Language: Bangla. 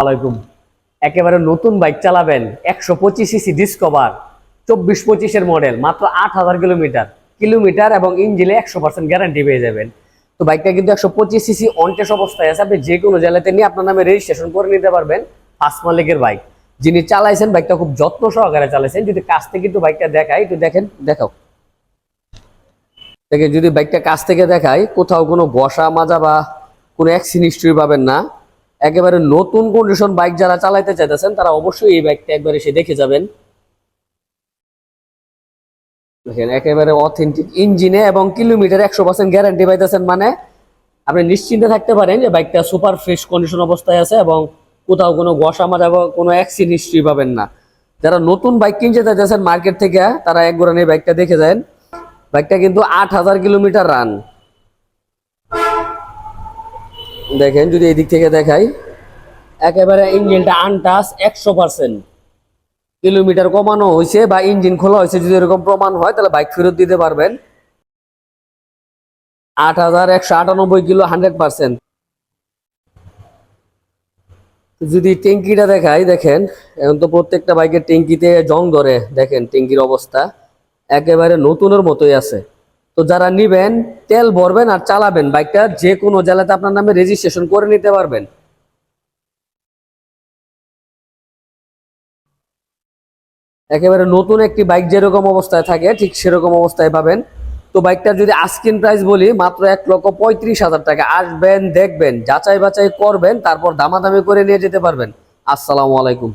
আলাইকুম। একেবারে নতুন বাইক চালাবেন, একশো পঁচিশ সিসি ডিসকভার চব্বিশ পঁচিশের মডেল মাত্র আট হাজার কিলোমিটার। কিলোমিটার এবং ইঞ্জিনে একশো পার্সেন্ট গ্যারান্টি পেয়ে যাবেন। তো বাইকটা কিন্তু একশো পঁচিশ সিসি অনটেস অবস্থায় আছে। আপনি যে কোনো জেলাতে নিয়ে আপনার নামে রেজিস্ট্রেশন করে নিতে পারবেন ফার্স্ট মালিকের বাইক। যিনি চালাইছেন বাইকটা খুব যত্ন সহকারে চালাইছেন। যদি কাছ থেকে একটু বাইকটা দেখাই, একটু দেখেন, দেখাও। দেখেন, যদি বাইকটা কাছ থেকে দেখাই, কোথাও কোনো বসা মাজা বা কোনো অ্যাক্সিডেন্ট হিস্ট্রি পাবেন না। একেবারে নতুন কন্ডিশন বাইক যারা চালাইতে চাইতেছেন, তারা অবশ্যই এই বাইকটা একবার এসে দেখে যাবেন। একেবারে অথেন্টিক ইঞ্জিনে এবং কিলোমিটার একশো পার্সেন্ট গ্যারান্টি পাইতেছেন মানে আপনি নিশ্চিন্তে থাকতে পারেন যে বাইকটা সুপার ফ্রেশ কন্ডিশন অবস্থায় আছে এবং কোথাও কোনো গসা মাজা বা কোনো অ্যাক্সিডেন্ট হিস্ট্রি পাবেন না। যারা নতুন বাইক কিনতে চাইতেছেন মার্কেট থেকে, তারা একবার এই বাইকটা দেখে যান। বাইকটা কিন্তু আট হাজার কিলোমিটার রান দেখেন, যদি এই দিক থেকে দেখাই, একেবারে ইঞ্জিনটা আনটাস একশো পার্সেন্ট কিলোমিটার কমানো হয়েছে বা ইঞ্জিন খোলা হয়েছে, যদি এরকম প্রমাণ হয়, তাহলে বাইক ফেরত দিতে পারবেন। আট হাজার একশো আটানব্বই কিলো, হান্ড্রেড পার্সেন্ট যদি ট্যাঙ্কিটা দেখাই, দেখেন, এখন তো প্রত্যেকটা বাইকের ট্যাঙ্কিতে জং ধরে। দেখেন, ট্যাঙ্কির অবস্থা একেবারে নতুনের মতোই আছে। তো যারা নিবেন, তেল ভরবেন আর চালাবেন বাইকটা, যে কোনো জেলাতে আপনার নামে রেজিস্ট্রেশন করে নিতে পারবেন। একেবারে নতুন একটি বাইক যেরকম অবস্থায় থাকে, ঠিক সেরকম অবস্থায় পাবেন। তো বাইকটার যদি আস্কিন প্রাইস বলি, মাত্র এক লক্ষ পঁয়ত্রিশ হাজার টাকা। আসবেন, দেখবেন, যাচাই বাছাই করবেন, তারপর দামাদামি করে নিয়ে যেতে পারবেন। আসসালামু আলাইকুম।